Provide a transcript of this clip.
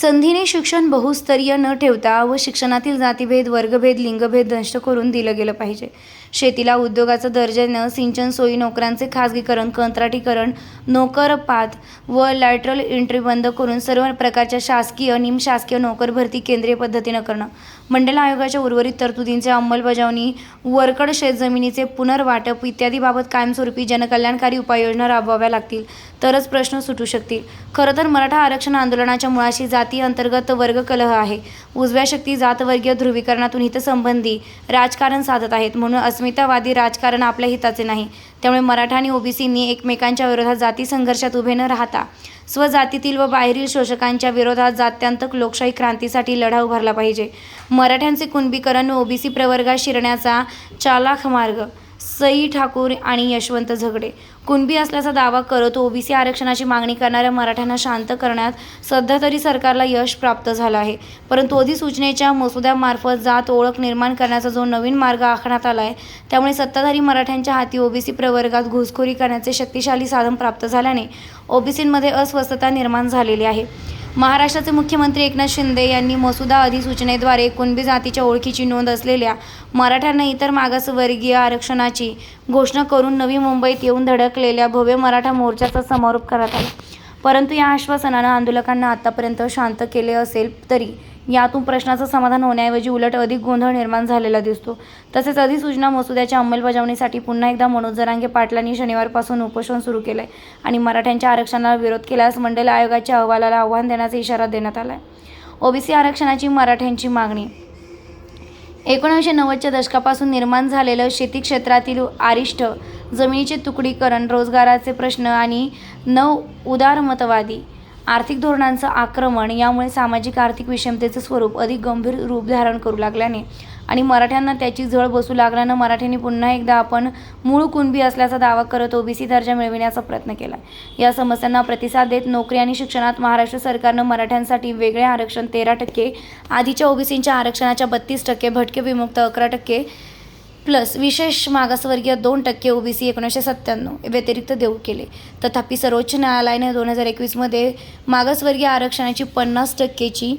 संधीने शिक्षण बहुस्तरीय न ठेवता व शिक्षणातील जातीभेद वर्गभेद लिंगभेद नष्ट करून दिलं गेलं पाहिजे. शेतीला उद्योगाचा दर्जा सिंचन सोयी नोकरांचे खाजगीकरण कंत्राटीकरण नोकरपात व लॅटरल एंट्री बंद करून सर्व प्रकारच्या शासकीय निमशासकीय नोकर भरती केंद्रीय पद्धतीनं करणं. मंडल आयोगाच्या उर्वरित तरतुदींची अंमलबजावणी वरकड शेतजमिनीचे पुनर्वाटप इत्यादीबाबत कायमस्वरूपी जनकल्याणकारी उपाययोजना राबवाव्या लागतील तरच प्रश्न सुटू शकतील. खरं तर मराठा आरक्षण आंदोलनाच्या मुळाशी जात जाती अंतर्गत वर्ग कलह आहे. उजव्या शक्ती जातवर्गीय ध्रुवीकरणातून हितसंबंधी राजकारण साधत आहेत. म्हणून अस्मितावादी राजकारण आपल्या हिताचे नाही. त्यामुळे मराठा आणि ओबीसींनी एकमेकांच्या विरोधात जाती संघर्षात उभे न राहता स्वजातीतील व बाहेरील शोषकांच्या विरोधात जात्यांतक लोकशाही क्रांतीसाठी लढा उभारला पाहिजे. मराठ्यांचे कुणबीकरण ओबीसी प्रवर्गात शिरण्याचा चालाख मार्ग सई ठाकूर आणि यशवंत झगडे. कुणबी असल्याचा दावा करत ओबीसी आरक्षणाची मागणी करणाऱ्या मराठ्यांना शांत करण्यात सध्या तरी सरकारला यश प्राप्त झालं आहे. परंतु अधिसूचनेच्या मसुद्यामार्फत जात ओळख निर्माण करण्याचा जो नवीन मार्ग आखण्यात आला आहे त्यामुळे सत्ताधारी मराठ्यांच्या हाती ओबीसी प्रवर्गात घुसखोरी करण्याचे शक्तिशाली साधन प्राप्त झाल्याने ओबीसींमध्ये अस्वस्थता निर्माण झालेली आहे. महाराष्ट्राचे मुख्यमंत्री एकनाथ शिंदे यांनी मसुदा अधिसूचनेद्वारे कुणबी जातीच्या ओळखीची नोंद असलेल्या मराठ्यांना इतर मागासवर्गीय आरक्षणाची घोषणा करून नवी मुंबईत येऊन धडकलेल्या भव्य मराठा मोर्चाचा समारोप करण्यात आला. परंतु या आश्वासनानं आंदोलकांना आतापर्यंत शांत केले असेल तरी यातून प्रश्नाचं समाधान होण्याऐवजी उलट अधिक गोंधळ निर्माण झालेला दिसतो. तसेच अधिसूचना मसुद्याच्या अंमलबजावणीसाठी पुन्हा एकदा मनोज जरांगे पाटलांनी शनिवारपासून उपोषण सुरू केलं आहे आणि मराठ्यांच्या आरक्षणाला विरोध केल्यास मंडल आयोगाच्या अहवालाला आव्हान देण्याचा इशारा देण्यात आला आहे ओबीसी आरक्षणाची मराठ्यांची मागणी. एकोणीसशे नव्वदच्या दशकापासून निर्माण झालेलं शेती क्षेत्रातील आरिष्ट जमिनीचे तुकडीकरण रोजगाराचे प्रश्न आणि नव उदारमतवादी आर्थिक धोरणांचं आक्रमण यामुळे सामाजिक आर्थिक विषमतेचं स्वरूप अधिक गंभीर रूप धारण करू लागल्याने आणि मराठ्यांना त्याची झळ बसू लागल्यानं मराठ्यांनी पुन्हा एकदा आपण मूळ कुणबी असल्याचा दावा करत ओबीसी दर्जा मिळविण्याचा प्रयत्न केला. या समस्यांना प्रतिसाद देत नोकरी आणि शिक्षणात महाराष्ट्र सरकारनं मराठ्यांसाठी वेगळे आरक्षण तेरा टक्के आधीच्या ओबीसींच्या आरक्षणाच्या बत्तीस टक्के भटके विमुक्त अकरा टक्के प्लस विशेष मागासवर्गीय दोन टक्के ओबीसी एकोणीसशे सत्त्याण्णव व्यतिरिक्त देऊ केले. तथापि सर्वोच्च न्यायालयाने दोन हजार एकवीसमध्ये मागासवर्गीय आरक्षणाची पन्नास टक्केची